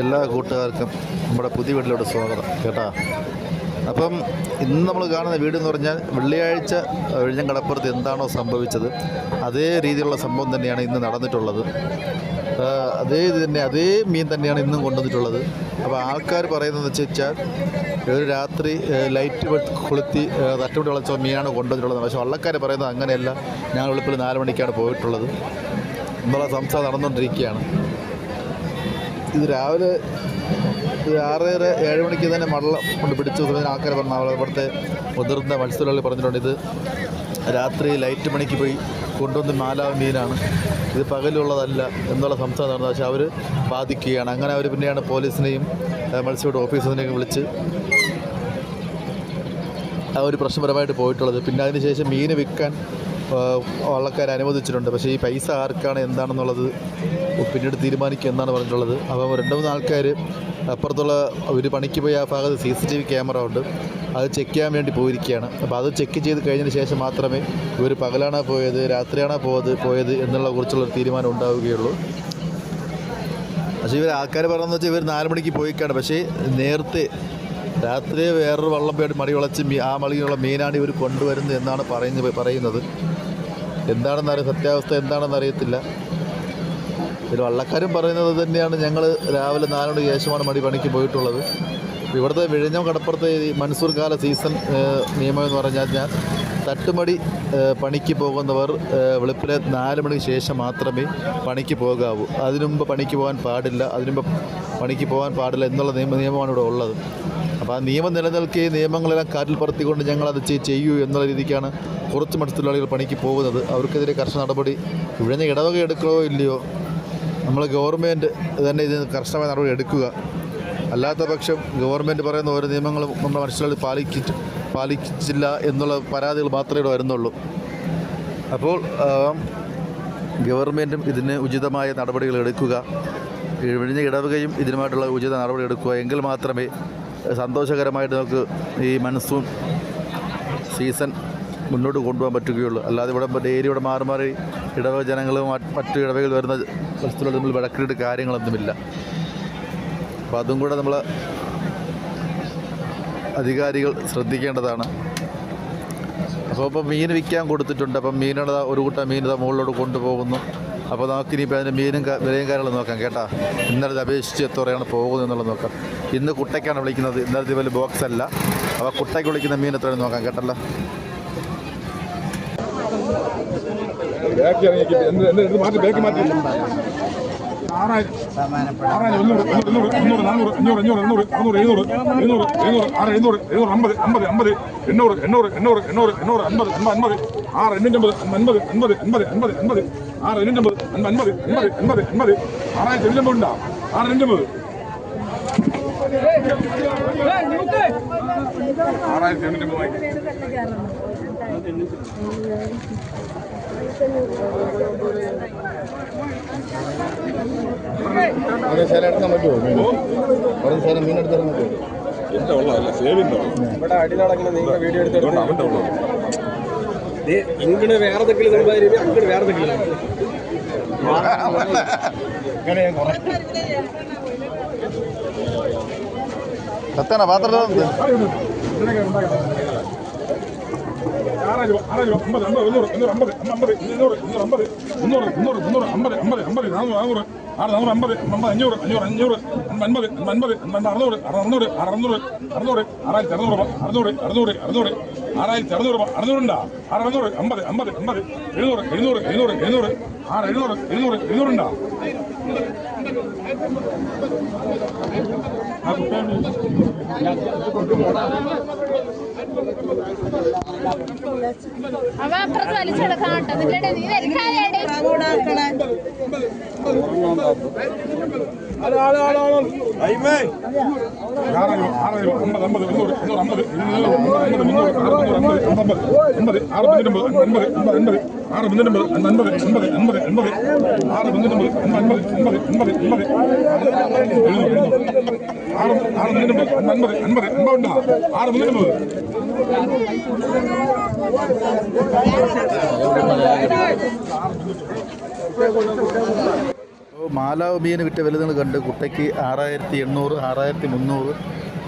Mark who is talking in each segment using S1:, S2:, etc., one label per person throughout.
S1: എല്ലാ കൂട്ടുകാർക്കും നമ്മുടെ പുതിയ വീട്ടിലോട്ട് സ്വാഗതം. കേട്ടാ? അപ്പം ഇന്ന് നമ്മൾ കാണുന്ന വീട് എന്ന് പറഞ്ഞാൽ വെള്ളിയാഴ്ച വിഴിഞ്ഞം കടപ്പുറത്ത് എന്താണോ സംഭവിച്ചത് അതേ രീതിയിലുള്ള സംഭവം തന്നെയാണ് ഇന്ന് നടന്നിട്ടുള്ളത്. അതേ ഇത് തന്നെ അതേ മീൻ തന്നെയാണ് ഇന്നും കൊണ്ടുവന്നിട്ടുള്ളത്. അപ്പോൾ ആൾക്കാർ പറയുന്നത് വെച്ച് വെച്ചാൽ ഒരു രാത്രി ലൈറ്റ് കൊളുത്തി തട്ടുപിടി വളച്ച മീനാണ് കൊണ്ടുവന്നിട്ടുള്ളത്. പക്ഷേ വള്ളക്കാർ പറയുന്നത് അങ്ങനെയല്ല. ഞങ്ങൾ വെളുപ്പിൽ നാല് മണിക്കാണ് പോയിട്ടുള്ളത്. എന്നുള്ള സംസാരം നടന്നുകൊണ്ടിരിക്കുകയാണ്. ഇത് രാവിലെ ഒരു ആറര ഏഴ് മണിക്ക് തന്നെ മടളം കൊണ്ട് പിടിച്ചു തുടങ്ങിയ ആൾക്കാർ പറഞ്ഞു ഇവിടുത്തെ മുതിർന്ന മത്സ്യത്തൊഴിലാളി പറഞ്ഞിട്ടുണ്ട്. ഇത് രാത്രി ലൈറ്റ് മണിക്ക് പോയി കൊണ്ടുവന്ന് നാലാം മീനാണ്. ഇത് പകലുള്ളതല്ല എന്നുള്ള സംസാരം നടന്നത്. പക്ഷേ അവർ ബാധിക്കുകയാണ് അങ്ങനെ അവർ പിന്നെയാണ് പോലീസിനെയും ഏഹ്, മത്സ്യബോട്ട് ഓഫീസറിനെയും വിളിച്ച് ആ ഒരു പ്രശ്നപരമായിട്ട് പോയിട്ടുള്ളത്. പിന്നെ അതിനുശേഷം മീൻ വിൽക്കാൻ വള്ളക്കാർ അനുവദിച്ചിട്ടുണ്ട്. പക്ഷേ ഈ പൈസ ആർക്കാണ് എന്താണെന്നുള്ളത് പിന്നീട് തീരുമാനിക്കുക എന്നാണ് പറഞ്ഞിട്ടുള്ളത്. അപ്പോൾ രണ്ട് മൂന്ന് ആൾക്കാർ അപ്പുറത്തുള്ള ഒരു പണിക്ക് പോയി ആ ഭാഗത്ത് C C T V camera ഉണ്ട്. അത് ചെക്ക് ചെയ്യാൻ വേണ്ടി പോയിരിക്കുകയാണ്. അപ്പോൾ അത് ചെക്ക് ചെയ്ത് കഴിഞ്ഞതിന് ശേഷം മാത്രമേ ഇവർ പകലാണോ പോയത് രാത്രിയാണോ പോയത് പോയത് എന്നുള്ള കുറിച്ചുള്ള തീരുമാനം ഉണ്ടാവുകയുള്ളൂ. പക്ഷേ ഇവർ ആൾക്കാർ പറഞ്ഞതെന്ന് വെച്ചാൽ ഇവർ നാല് മണിക്ക് പോയിക്കാണ്. പക്ഷേ നേരത്തെ രാത്രി വേറൊരു വള്ളം പോയിട്ട് മടി വളച്ച് ആ മളിയുള്ള മീനാണ് ഇവർ കൊണ്ടുവരുന്നത് എന്നാണ് പറയുന്നത് പറയുന്നത്. എന്താണെന്ന് സത്യാവസ്ഥ എന്താണെന്ന് അറിയത്തില്ല. ഇതിൽ വള്ളക്കാരും പറയുന്നത് തന്നെയാണ് ഞങ്ങൾ രാവിലെ നാല് മണിക്ക് ശേഷമാണ് മടി പണിക്ക് പോയിട്ടുള്ളത്. ഇവിടുത്തെ വിഴിഞ്ഞം കടപ്പുറത്തെ ഈ മൺസൂർ കാല സീസൺ നിയമം എന്ന് പറഞ്ഞാൽ ഞാൻ തട്ടുമടി പണിക്ക് പോകുന്നവർ വെളുപ്പിലെ നാല് മണിക്ക് ശേഷം മാത്രമേ പണിക്ക് പോകാവൂ. അതിനുമുമ്പ് പണിക്ക് പോകാൻ പാടില്ല അതിനു മുമ്പ് പണിക്ക് പോകാൻ പാടില്ല എന്നുള്ള നിയമ നിയമമാണ് ഇവിടെ ഉള്ളത്. അപ്പോൾ ആ നിയമം നിലനിൽക്കെ നിയമങ്ങളെല്ലാം കാറ്റിൽ പറത്തിക്കൊണ്ട് ഞങ്ങളത് ചെയ്- ചെയ്യൂ എന്നുള്ള രീതിക്കാണ് കുറച്ച് മത്സ്യത്തൊഴിലാളികൾ പണിക്ക് പോകുന്നത്. അവർക്കെതിരെ കർശന നടപടി വിഴിഞ്ഞ ഇടവക എടുക്കണോ ഇല്ലയോ നമ്മൾ ഗവൺമെന്റ് തന്നെ ഇതിന് കർശനമായ നടപടി എടുക്കുക. അല്ലാത്ത പക്ഷം ഗവൺമെന്റ് പറയുന്ന ഓരോ നിയമങ്ങളും നമ്മുടെ മനസ്സിലാക്കി പാലിക്കി പാലിച്ചില്ല എന്നുള്ള പരാതികൾ മാത്രമേ ഇവിടെ വരുന്നുള്ളൂ. അപ്പോൾ ഗവൺമെന്റും ഇതിന് ഉചിതമായ നടപടികൾ എടുക്കുക. വിഴിഞ്ഞ ഇടവകയും ഇതിനുമായിട്ടുള്ള ഉചിത നടപടി എടുക്കുക. എങ്കിൽ മാത്രമേ സന്തോഷകരമായിട്ട് നമുക്ക് ഈ മൺസൂൺ സീസൺ മുന്നോട്ട് കൊണ്ടുപോകാൻ പറ്റുകയുള്ളൂ. അല്ലാതെ ഇവിടെ ഇവിടെ മാറി മാറി ഇടവക ജനങ്ങളും മറ്റു ഇടവകയിൽ വരുന്ന വസ്തുക്കൾ നമ്മൾ വഴക്കിട്ട് കാര്യങ്ങളൊന്നുമില്ല. അപ്പോൾ അതും കൂടെ നമ്മൾ അധികാരികൾ ശ്രദ്ധിക്കേണ്ടതാണ്. അപ്പോൾ ഇപ്പോൾ മീൻ വിൽക്കാൻ കൊടുത്തിട്ടുണ്ട്. അപ്പം മീനുടെ ഒരു കൂട്ടം മീൻ മുകളിലോട്ട് കൊണ്ടുപോകുന്നു. അപ്പോൾ നമുക്കിനിയിപ്പോൾ അതിന്റെ മീനും വിലയും കാര്യങ്ങളും നോക്കാം കേട്ടാ. ഇന്നലെ അപേക്ഷിച്ച് എത്രയാണ് പോകുന്നത് എന്നുള്ളത് നോക്കാം. ഇന്ന് കുട്ടയ്ക്കാണ് വിളിക്കുന്നത്. ഇന്നലത്തെ വലിയ ബോക്സ് അല്ല. അപ്പോൾ കുട്ടയ്ക്ക് വിളിക്കുന്ന മീൻ എത്രയാണ് നോക്കാം കേട്ടല്ലോ.
S2: ബാക്കി ഇറങ്ങി എന്ത് മാറ്റി ബാക്കി മാറ്റി ആറായിരം ആറായിരം എണ്ണൂറ് എണ്ണൂറ് എണ്ണൂറ് നാനൂറ് അഞ്ഞൂറ് അഞ്ഞൂറ് എണ്ണൂറ് അറുന്നൂറ് എഴുന്നൂറ് എഴുന്നൂറ് എഴുന്നൂറ് ആറ് എഴുന്നൂറ് എഴുന്നൂറ് അമ്പത് അമ്പത് അമ്പത് എണ്ണൂറ് എണ്ണൂറ് എണ്ണൂറ് എണ്ണൂറ് എണ്ണൂറ് അൻപത് അൻപത് ആറ് എണ്ണൂറ്റമ്പത് അൻപത് അൻപത് അൻപത് അൻപത് അൻപത് എണ്ണൂറ്റമ്പത് ആറായിരത്തി എണ്ണൂറ്റമ്പത് ഉണ്ടാ എണ്ണൂറ്റമ്പത് ആറായിരത്തി എണ്ണൂറ്റമ്പത് വാങ്ങിക്കും
S1: ഒരു സ്ഥലം എടുക്കാൻ പറ്റുമോ? മീൻ. ഒരു സ്ഥലം മീൻ എടുക്കാൻ പറ്റുമോ?
S2: എന്റെ ഉള്ളതല്ല? സേവിന്റെ ഉള്ളത്
S3: ഇവിടെ നിങ്ങൾ വീഡിയോ
S2: അവന്റെ ഉള്ളത്
S3: വേറെ തെക്കിൽ അങ്ങോട്ട് വേറെ തെക്കിൽ
S1: സത്യാണോ? പാത്രത്തിൽ
S2: ആറായിരം അമ്പത് അമ്പത് എണ്ണൂറ് എണ്ണൂറ് അമ്പത് അമ്പത് ഇരുന്നൂറ് ഇരുന്നൂറ് അമ്പത് മുന്നൂറ് മുന്നൂറ് മുന്നൂറ് അമ്പത് അമ്പത് അമ്പത് നാനൂറ് നാനൂറ് ആറ് നാനൂറ് അമ്പത് അമ്പത് അഞ്ഞൂറ് അഞ്ഞൂറ് അഞ്ഞൂറ് അൻപത് അൻപത് അൻപത് അറുന്നൂറ് അറുന്നൂറ് അറുന്നൂറ് അറുന്നൂറ് ആറായിരത്തി അറുന്നൂറ് രൂപ അറുന്നൂറ് അറുന്നൂറ് അറുന്നൂറ് ആറായിരത്തി അറുന്നൂറ് അറുന്നൂറുണ്ടാ ആറ് അറുന്നൂറ് അമ്പത് അമ്പത് അമ്പത് എഴുന്നൂറ് എഴുന്നൂറ് എഴുന്നൂറ് എഴുന്നൂറ് ആറ് എഴുന്നൂറ് എഴുന്നൂറ് എഴുന്നൂറുണ്ടാ
S4: അവ അപ്പുറത്ത് വലിച്ചെടുക്കാം കേട്ടോ എന്നിട്ട് നീ
S2: അമ്പത് ആറ് മുന്നൂറ്റമ്പത് അൻപത് അൻപത് അൻപത് അൻപത് ആറ് മുന്നൂറ്റമ്പത് അൻപത് അൻപത് എഴുന്നൂറ് എഴുന്നൂറ് ആറ് ആറ് മുന്നൂറ്റമ്പത് അൻപത് അൻപത് ഉണ്ടാ ആറ് മുന്നൂറ്റമ്പത്
S1: മാലാവ് മീൻ വിറ്റ വില കണ്ട് കുട്ടയ്ക്ക് ആറായിരത്തി എണ്ണൂറ് ആറായിരത്തി മുന്നൂറ്.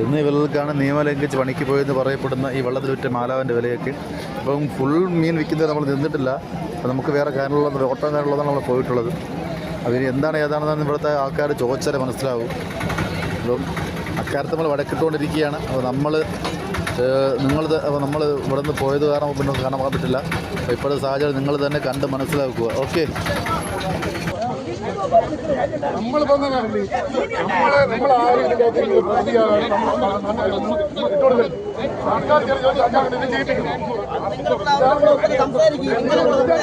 S1: എന്നീ വിലകൾക്കാണ് നിയമം ലംഘിച്ച് പണിക്ക് പോയെന്ന് പറയപ്പെടുന്ന ഈ വെള്ളത്തിൽ വിറ്റ മാലാവിന്റെ വിലയൊക്കെ. അപ്പം ഫുൾ മീൻ വിൽക്കുന്നത് നമ്മൾ നിന്നിട്ടില്ല. നമുക്ക് വേറെ കാരണമുള്ളത് ഓട്ടം കാരണമുള്ളതാണ് നമ്മൾ പോയിട്ടുള്ളത്. അതിന് എന്താണ് ഏതാണെന്ന് ഇവിടുത്തെ ആൾക്കാർ ചോദിച്ചാലേ മനസ്സിലാവും. അപ്പം അക്കാലത്ത് നമ്മൾ വടക്കിട്ടുകൊണ്ടിരിക്കുകയാണ് അപ്പോൾ നമ്മൾ നിങ്ങൾ നമ്മൾ ഇവിടെ നിന്ന് പോയത് കാരണം പിന്നെ കാണാൻ പറ്റില്ല ഇപ്പോഴത്തെ സാഹചര്യം നിങ്ങൾ തന്നെ കണ്ട് മനസ്സിലാക്കുക. ഓക്കെ.
S5: നമ്മൾ സർക്കാർ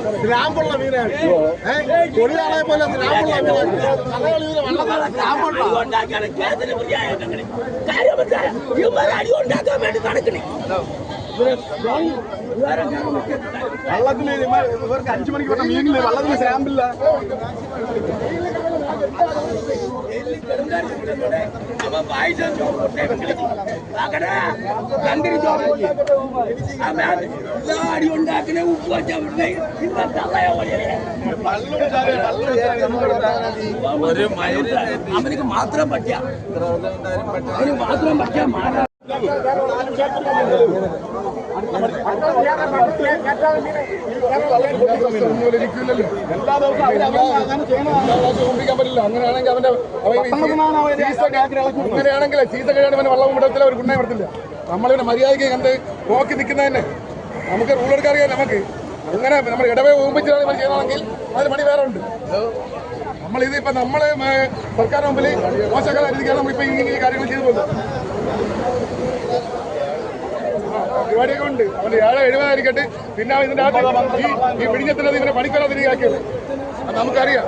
S5: വോട്ട് കൊടുക്കും
S6: പറയും നാല് മണിക്ക് പോകുന്ന മൂന്ന് മണിക്ക് പോകുന്ന കാര്യം പറഞ്ഞു ഇന്നലെ പറഞ്ഞു ഇവര് രാത്രി വള്ളത്തിൽ ഒരു സ്റ്റാമ്പ് നാല് മണിക്ക് മീനെ കൊടുത്തു അവനിത് പറഞ്ഞു അതൊക്കെ ഒരു സ്റ്റാമ്പ് കാണാനാ മാനവേ സ്റ്റാമ്പുള്ള മീനാണ് കൊള്ളാളെ പോലെ സ്റ്റാമ്പുള്ള മീനാണ് സ്റ്റാമ്പുള്ള
S3: വള്ളത്തില് ഇവർക്ക് അഞ്ചു മണിക്ക് വന്ന മീനില് വള്ളത്തിന് സ്റ്റാമ്പില്ല
S7: അടി ഉണ്ടാക്കുന്ന ഉപ്പ് വെച്ചാൽ ഒരു അവനക്ക് മാത്രം പറ്റിയ. അവന് മാത്രം പറ്റിയ മാറാ
S5: എല്ലാ ദിവസവും അങ്ങനെ പറ്റില്ല അങ്ങനെയാണെങ്കിൽ അവന്റെ അങ്ങനെയാണെങ്കിൽ സീസൺ കഴിയാണ്ട് അവന് വിടത്തില്ല ഒരു ഗുണ്ണയും വിടത്തില്ല നമ്മളിവിടെ മര്യാദയ്ക്ക് കണ്ട് നോക്കി നിൽക്കുന്നതന്നെ നമുക്ക് റൂൾ എടുക്കാൻ നമുക്ക് അങ്ങനെ നമ്മൾ ഇടവേ ഓമ്പിച്ചാണ് ഇവർ ചെയ്യണമെങ്കിൽ അതിന് പണി വേറെ ഉണ്ട് നമ്മൾ ഇത് ഇപ്പൊ നമ്മൾ സർക്കാർ മുമ്പിൽ മോശക്കാരായിരിക്കാണ് നമ്മളിപ്പോൾ നമ്മളിപ്പോ ഈ ഈ കാര്യങ്ങൾ ചെയ്തു പോകുന്നത് പരിപാടിയൊക്കെ ഉണ്ട് അവന് ഏഴ് എഴുപതായിരിക്കട്ടെ പിന്നെ ഇതിന്റെ അകത്ത് ഈ പിടിഞ്ഞത്തിനത് ഇവനെ പണിക്കാരാതിരിക്കാക്കിയത് അത് നമുക്കറിയാം.